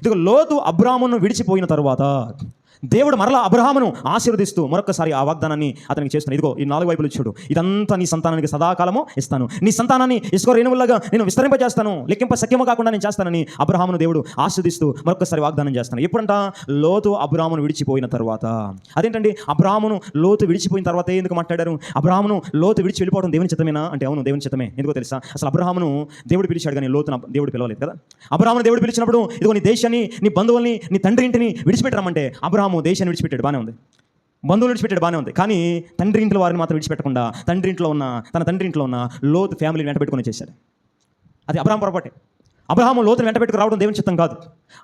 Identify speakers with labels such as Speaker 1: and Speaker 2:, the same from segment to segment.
Speaker 1: ఇదిగో లోతు అబ్రామును విడిచిపోయిన తర్వాత దేవుడు మరలా అబ్రహామును ఆశీర్వదిస్తూ మరొకసారి ఆ వాగ్దానాన్ని అతనికి చేస్తున్నాను ఇదిగో ఈ నాలుగు వైపులు చూడు. ఇదంతా నీ సంతానానికి సదాకాలము ఇస్తాను. నీ సంతానాన్ని ఇసుకో రేణువులాగా నేను విస్తరింపజేస్తాను. లెక్కింప సఖ్యము కాకుండా నేను చేస్తానని అబ్రహామును దేవుడు ఆశీర్దిస్తూ మరొకసారి వాగ్దానం చేస్తాను ఎప్పుడంట? లోతు అబ్రామును విడిచిపోయిన తర్వాత. అదేంటండి? అబ్రామును లోతు విడిచిపోయిన తర్వాత ఎందుకు మాట్లాడారు? అబ్రామును లోతు విడిచి వెళ్ళిపోవడం దేవుని చిత్తమేనా? అంటే అవును దేవుని చిత్తమే. ఎందుకో తెలుసా? అసలు అబ్రహామును దేవుడు పిలిచాడు కానీ లోతున దేవుడు పిలవలేదు కదా? అబ్రాహామును దేవుడు పిలిచినప్పుడు ఇదిగో నీ దేశాన్ని నీ బంధువుల్ని నీ తండ్రి ఇంటిని విడిచిపెట్టరమంటే అబ్రహాము దేశాన్ని విడిచిపెట్టాడు బాగానే ఉంది. బంధువులు విడిచిపెట్టాడు బాగానే ఉంది. కానీ తండ్రి ఇంట్లో వారిని మాత్రం విడిచిపెట్టకుండా తండ్రి ఇంట్లో ఉన్న తన తండ్రి ఇంట్లో ఉన్న లోతు ఫ్యామిలీని వెంట పెట్టుకుని చేశాడు అది అబ్రహాం పొరపాటే. అబ్రహాము లోతుని వెంట పెట్టుకు రావడం దేవుని చిత్తం కాదు.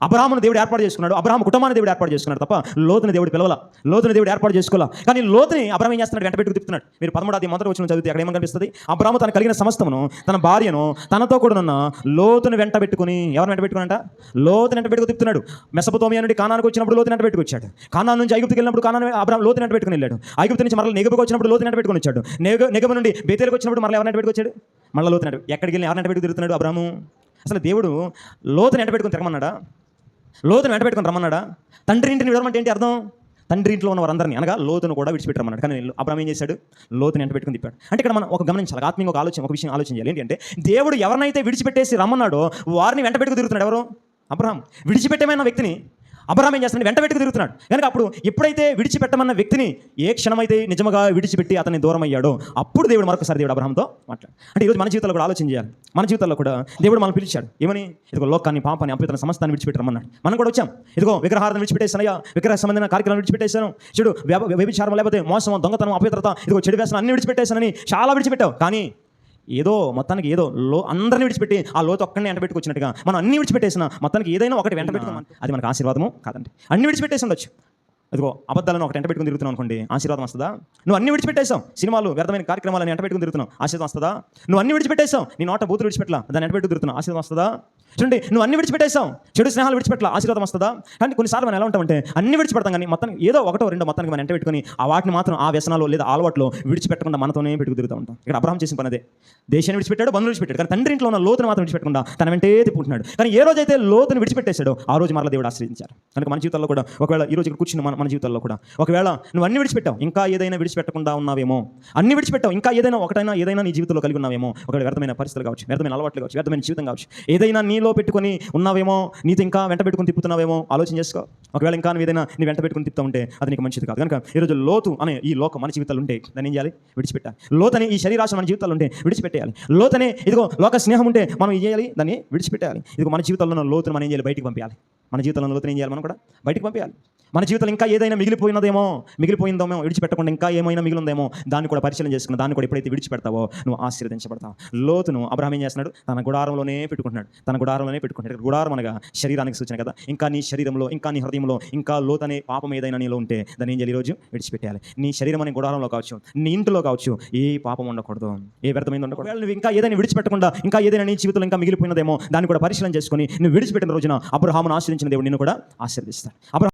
Speaker 1: అబ్రహామును దేవుడు ఏర్పాటు చేసుకున్నాడు. అబ్రహాము కుటుంబాన్ని దేవుడు ఏర్పాటు చేసుకున్నాడు తప్ప లోతుని దేవుడు పిలవల. లోతుని దేవుడు ఏర్పాటు చేసుకోవాలా కానీ లోతుని అబ్రహం ఏం చేస్తున్నాడు? వెంట పెట్టుకు తిప్పుతున్నాడు. మీరు పదమూడాది మొదటి వచ్చిన చదివితే అక్కడ ఏమని కనిపిస్తుంది? అబ్రహాము తన కలిగిన సమస్తమును తన భార్యను తనతో కూడా ఉన్న లోతుని వెంట పెట్టుకుని ఎవరు వెంట పెట్టుకున్నాడంట? లోతుని వెంట పెట్టుకు తిప్పుతున్నాడు. మెసపతోమియా నుండి కానానికి వచ్చినప్పుడు లోతుని వెంట పెట్టుకొచ్చాడు. కానా నుంచి ఐగుప్తికి వెళ్ళినప్పుడు కానా అబ్రహం లోతుని వెంట పెట్టుకుని వెళ్ళాడు. ఐగుప్తు నుంచి మరల నెగబకి వచ్చినప్పుడు లోతుని వెంట పెట్టుకుని వచ్చాడు. నెగ నెగబ నుండి బేతేలకు వచ్చినప్పుడు మరల ఎవరిని వెంట పెట్టుకొచ్చాడు? మళ్ళీ లోతుని ఎక్కడికి వెళ్ళి ఎవరిని వెంట పెట్టుకు తిరుగుతున్నాడు అబ్రహము? అసలు దేవుడు లోతుని వెంట పెట్టుకుని తిరగమన్నాడా? లోతుని వెంట పెట్టుకుని రమ్మన్నాడా? తండ్రి ఇంటిని విడమంటే ఏంటి అర్థం? తండ్రి ఇంట్లో ఉన్న వారందరినీ అనగా లోతును కూడా విడిచిపెట్టమన్నాడు. కానీ అప్పుడు ఏం చేశాడు? లోతుని వెంట పెట్టుకుని తిప్పాడు. అంటే ఇక్కడ మనం ఒక గమనించాలి. ఆత్మీయ ఒక ఆలోచన ఒక విషయం ఆలోచించాలి ఏంటంటే అంటే దేవుడు ఎవరినైతే విడిచిపెట్టేసి రమ్మన్నాడో వారిని వెంట పెట్టుకు తిరుగుతున్నాడు ఎవరు? అబ్రహాం. విడిచిపెట్టమైన వ్యక్తిని. అబ్రహాం ఏం చేస్తున్నాడు? వెంట పెట్టుకు తిరుగుతున్నాడు. కనుక అప్పుడు ఎప్పుడైతే విడిచిపెట్టమన్న వ్యక్తిని ఏ క్షణమైతే నిజముగా విడిచిపెట్టి అతన్ని దూరం అయ్యాడో అప్పుడు దేవుడు మరొకసారి దేవుడు అబ్రహాంతో మాట్లాడు. అంటే ఈరోజు మన జీవితంలో కూడా ఆలోచన చేయాలి. మన జీవితంలో కూడా దేవుడు మనం పిలిచాడు. ఏమని? ఇదిగో లోకాన్ని పాపాన్ని అప్పితన సమస్తాన్ని విడిచిపెట్టమన్నాడు. మనం కూడా వచ్చాం. ఇదిగో విగ్రహారాధన విడిచిపెట్టేసానయ్యా విగ్రహ సంబంధించిన కార్యక్రమం విడిచిపెట్టేశాను. చెడు వ్యభిచారం లేకపోతే మోసం దొంగతనం అపవిత్రత ఇదిగో చెడు వ్యసనం అన్ని విడిచిపెట్టేశానని చాలా విడిచిపెట్టావు. కానీ ఏదో మొత్తానికి ఏదో లో అందరిని విడిచిపెట్టి ఆ లోతు ఒక్కడిని వెంట పెట్టుకొచ్చినట్టుగా మనం అన్ని విడిచిపెట్టేసిన మొత్తానికి ఏదైనా ఒకటి వెంట పెట్టుకున్నాం అది మనకు ఆశీర్వాదము కాదండి. అన్ని విడిచిపెట్టేసి ఉండొచ్చు. అదిగో అబద్ధాలను ఒకటి వెంట పెట్టుకుని తిరుగుతున్నావు అనుకోండి ఆశీర్వాదం వస్తుందా? నువ్వు అన్ని విడిచిపెట్టేసావు సినిమాలు వ్యర్థమైన కార్యక్రమాలను వెంట పెట్టుకుని తిరుగుతున్నావు ఆశీర్వాదం వస్తుందా? నువ్వు అన్ని విడిచిపెట్టేసావు నీ నోట బూతులు విడిచిపెట్టలా దాన్ని వెంట పెట్టుకు తిరుగుతున్నావు ఆశీర్వాదం వస్తుందా? చూడండి నువ్వు అన్ని విడిచిపెట్టేసావు చెడు స్నేహాలు విడిచిపెట్టాల ఆశీర్వాదం వస్తుందా? కానీ కొన్నిసార్లు మనం ఎలా ఉంటామంటే అన్ని విడిచిపెడతాం కానీ మొత్తం ఏదో ఒకటో రెండో మొత్తానికి మనం వెంట పెట్టుకుని ఆ వాటిని మాత్రం ఆ వ్యసనాలు లేదా అలవాట్లో విడిచిపెట్టకుండా మనతోనే పెట్టుకు తిరుగుతూ ఉంటాం. ఇక్కడ అబ్రహం చేసిన పని అదే దేశాన్ని విడిచిపెట్టాడు బంధువులు విడిచిపెట్టాడు. కానీ తండ్రి ఇంట్లో ఉన్న లోతును మాత్రం విడిచిపెట్టకుండా తన వెంటే తిప్పుకుంటున్నాడు. కానీ ఏ రోజైతే లోతును విడిచిపెట్టేశాడో ఆ రోజు మరలా దేవుడు ఆశ్రయించారు. కనుక మన జీవితంలో కూడా ఒకవేళ ఈ రోజు ఇక్కడ కూర్చుని మన మన జీవితంలో కూడా ఒకవేళ నువ్వు అన్ని విడిచిపెట్టావు ఇంకా ఏదైనా విడిచిపెట్టకుండా ఉన్నావేమో అన్ని విడిచిపెట్టావు ఇంకా ఏదైనా ఒకటైనా ఏదైనా నీ జీవితంలో కలిగి ఉన్నావేమో ఒకవేళ వ్యర్థమైన పరిస్థితులు కావచ్చు వ్యర్థమైన అలవాట్లు కావచ్చు వ్యర్థమైన జీవితం కావచ్చు ఏదైనా నీలో పెట్టుకొని ఉన్నావేమో నీతో ఇంకా వెంట పెట్టుకుని తిప్పుతున్నావేమో ఆలోచన చేసుకో. ఒకవేళ ఇంకా ఏదైనా నీ వెంట పెట్టుకుని తిప్పుతా ఉంటే అది నీకు మంచిది కాదు. కనుక ఈరోజు లోతు అనే ఈ లోకం మన జీవితాలు ఉంటే దాన్ని ఏం చేయాలి? విడిచిపెట్టాలి. లోతని ఈ శరీరాశ మన జీవితాలు ఉంటే విడిచిపెట్టేయాలి. లోతనే ఇదిగో లోక స్నేహం ఉంటే మనం ఏం చేయాలి? దాన్ని విడిచిపెట్టాలి ఇదిగో మన జీవితంలో ఉన్న లోతును మనం ఏం చేయాలి? బయటికి పంపించాలి మన జీవితంలో లోతుని ఏం చేయాలి మనం కూడా? బయటికి పంపించాలి మన జీవితంలో ఇంకా ఏదైనా మిగిలిపోయినదేమో మిగిలిపోయిందేమో విడిచిపెట్టకుండా ఇంకా ఏమైనా మిగిలిందేమో దాన్ని కూడా పరిశీలన చేసుకున్న దాన్ని కూడా ఎప్పుడైతే విడిచిపెడతావో నువ్వు ఆశీర్వదించబడతావు. లోతును అబ్రహం ఏం చేస్తున్నాడు? తన గుడారంలోనే పెట్టుకుంటున్నాడు. తన గుడారంలోనే పెట్టుకుంటాడు గుడారం అనగా శరీరానికి సూచన కదా. ఇంకా నీ శరీరంలో ఇంకా నీ హృదయంలో ఇంకా లోతనే పాపం ఏదైనా నీలో ఉంటే దాన్ని ఏం చేయాలి ఈరోజు? విడిచిపెట్టాలి నీ శరీరం అనే గుడారంలో కావచ్చు నీ ఇంట్లో కావచ్చు ఏ పాపం ఉండకూడదు. ఏ వ్యర్థమైన ఉండకూడదు. నువ్వు ఇంకా ఏదైనా విడిచిపెట్టకుండా ఇంకా ఏదైనా నీ జీవితంలో ఇంకా మిగిలిపోయినదేమో దాన్ని కూడా పరిశీలన చేసుకొని నువ్వు విడిచిపెట్టిన రోజున అబ్రహామును ఆశ్రయించిన దేవుడు నిన్ను కూడా ఆశీర్దిస్తాడు అబ్రహం